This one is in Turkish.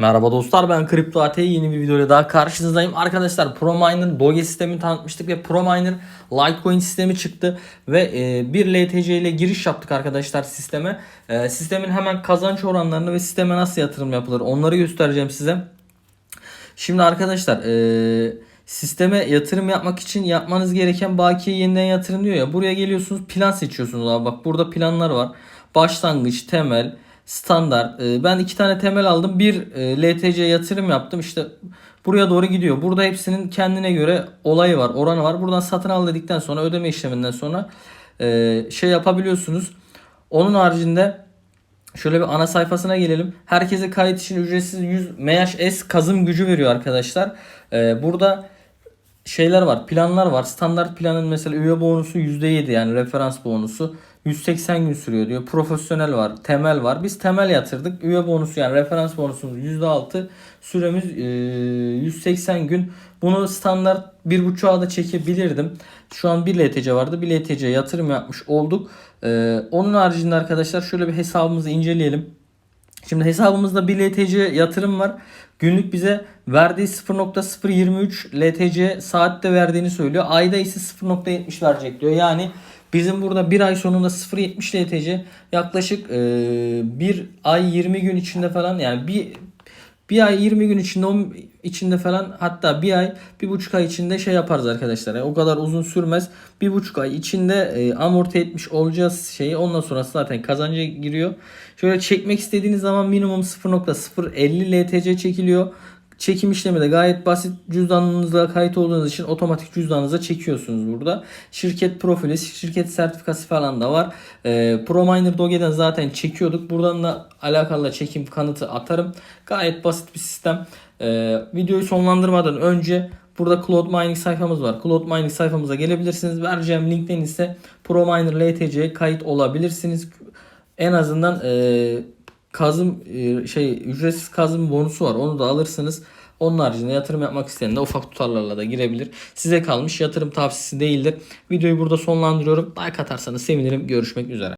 Merhaba dostlar ben Kripto AT yeni bir videoyla daha karşınızdayım. Arkadaşlar ProMiner Doge sistemini tanıtmıştık ve ProMiner Litecoin sistemi çıktı ve e, bir LTC ile giriş yaptık arkadaşlar sisteme. E, sistemin hemen kazanç oranlarını ve sisteme nasıl yatırım yapılır onları göstereceğim size. Şimdi arkadaşlar e, sisteme yatırım yapmak için yapmanız gereken bakiye yeniden yatırım diyor ya. Buraya geliyorsunuz plan seçiyorsunuz abi. Bak burada planlar var. Başlangıç, temel, standart. E, ben iki tane temel aldım. Bir e, LTC yatırım yaptım. İşte buraya doğru gidiyor. Burada hepsinin kendine göre olayı var, oranı var. Buradan satın al dedikten sonra ödeme işleminden sonra e, şey yapabiliyorsunuz. Onun haricinde Şöyle bir ana sayfasına gelelim. Herkese kayıt için ücretsiz 100 MHS kazım gücü veriyor arkadaşlar. Ee, burada şeyler var, planlar var. Standart planın mesela üye bonusu %7 yani referans bonusu. 180 gün sürüyor diyor. Profesyonel var, temel var. Biz temel yatırdık. Üye bonusu yani referans bonusumuz %6. Süremiz e, 180 gün. Bunu standart 1.5'a da çekebilirdim. Şu an 1 LTC vardı. 1 LTC yatırım yapmış olduk. E, onun haricinde arkadaşlar şöyle bir hesabımızı inceleyelim. Şimdi hesabımızda bir LTC yatırım var. Günlük bize verdiği 0.023 LTC saatte verdiğini söylüyor. Ayda ise 0.70 verecek diyor. Yani bizim burada bir ay sonunda 0.70 LTC yaklaşık e, bir ay 20 gün içinde falan yani bir bir ay 20 gün içinde o içinde falan hatta bir ay bir buçuk ay içinde şey yaparız arkadaşlar. Yani o kadar uzun sürmez. Bir buçuk ay içinde e, amorti etmiş olacağız şeyi. Ondan sonrası zaten kazanca giriyor. Şöyle çekmek istediğiniz zaman minimum 0.050 LTC çekiliyor. Çekim işlemi de gayet basit. Cüzdanınızla kayıt olduğunuz için otomatik cüzdanınıza çekiyorsunuz burada. Şirket profili, şirket sertifikası falan da var. E, ProMiner Doge'den zaten çekiyorduk. Buradan da alakalı çekim kanıtı atarım. Gayet basit bir sistem. E, videoyu sonlandırmadan önce Burada Cloud Mining sayfamız var. Cloud Mining sayfamıza gelebilirsiniz. Vereceğim linkten ise ProMiner LTC'ye kayıt olabilirsiniz. En azından e, kazım e, şey ücretsiz kazım bonusu var. Onu da alırsınız. Onun haricinde yatırım yapmak isteyen de ufak tutarlarla da girebilir. Size kalmış yatırım tavsiyesi değildir. Videoyu burada sonlandırıyorum. Like atarsanız sevinirim. Görüşmek üzere.